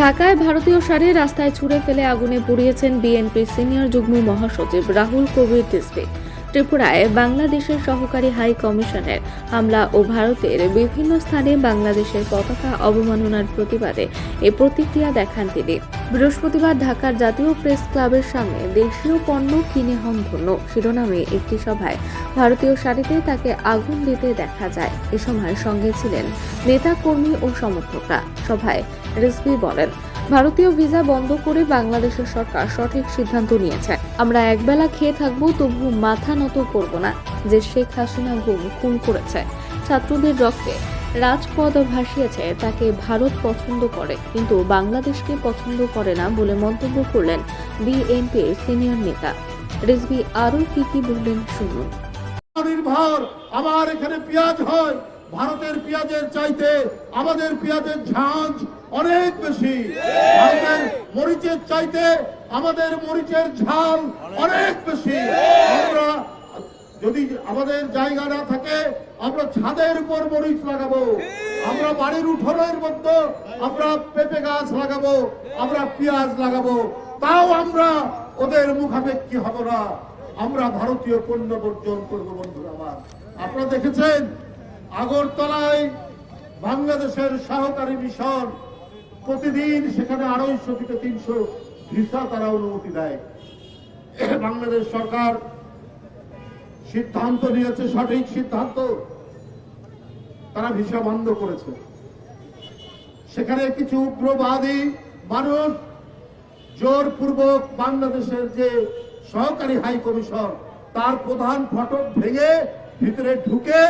ঢাকায় ভারতীয় শাড়ি রাস্তায় ছুঁড়ে ফেলে আগুনে পুড়িয়েছেন বিএনপির সিনিয়র যুগ্ম মহাসচিব রাহুল কবির রিজভী ত্রিপুরায় বাংলাদেশের সহকারী হাই কমিশনের হামলা ও ভারতের বিভিন্ন স্থানে বাংলাদেশের পতাকা অবমাননার প্রতিবাদে এ প্রতিক্রিয়া দেখান তিনি। বৃহস্পতিবার ঢাকার জাতীয় প্রেস ক্লাবের সামনে দেশীয় পণ্য কিনে হন ধন্য শিরোনামে একটি সভায় ভারতীয় শাড়িতে তাকে আগুন দিতে দেখা যায়। এ সময় সঙ্গে ছিলেন নেতা কর্মী ও সমর্থকরা। সভায় রিজভি বলেন, ভারতীয় ভিসা বন্ধ করে বাংলাদেশের সরকার সঠিক সিদ্ধান্ত নিয়েছে। আমরা একবেলা খেয়ে থাকব তবু মাথা নত করব না। যে শেখ হাসিনা গুম খুন করেছে, ছাত্রদের রক্তে রাজপথ ভাসিয়েছে, তাকে ভারত পছন্দ করে। কিন্তু বাংলাদেশকে পছন্দ করে না বলে মন্তব্য করলেন বিএনপির সিনিয়র নেতা। রিজভি, আরও কি কি বললেন শুনুন। আমার এখানে পেঁয়াজ হয়। ভারতের পেঁয়াজের চাইতে আমাদের পেঁয়াজের ঝাঁজ অনেক বেশি। ভারতের মরিচের চাইতে আমাদের মরিচের ঝাল অনেক বেশি। আমরা যদি আমাদের জায়গা না থাকে, আমরা ছাদের উপর মরিচ লাগাবো। আমরা বাড়ির উঠোনের মধ্যে আমরা পেঁপে গাছ লাগাবো, আমরা পেঁয়াজ লাগাবো। তাও আমরা ওদের মুখাপেক্ষি হব না। আমরা ভারতীয় পণ্য বর্জন করব, বন্ধুরা আমার। আপনারা দেখেছেন আগরতলায় বাংলাদেশের সহকারী মিশন প্রতিদিন সেখানে আড়াইশো থেকে তিনশো ভিসা তারা অনুমতি দেয়। বাংলাদেশ সরকার সিদ্ধান্ত নিয়েছে, সঠিক সিদ্ধান্ত। তারা ভিসা বন্ধ করেছে। সেখানে কিছু উগ্রবাদী মানুষ জোরপূর্বক বাংলাদেশের যে সহকারী হাই কমিশন, তার প্রধান ফটক ভেঙে ভিতরে ঢুকে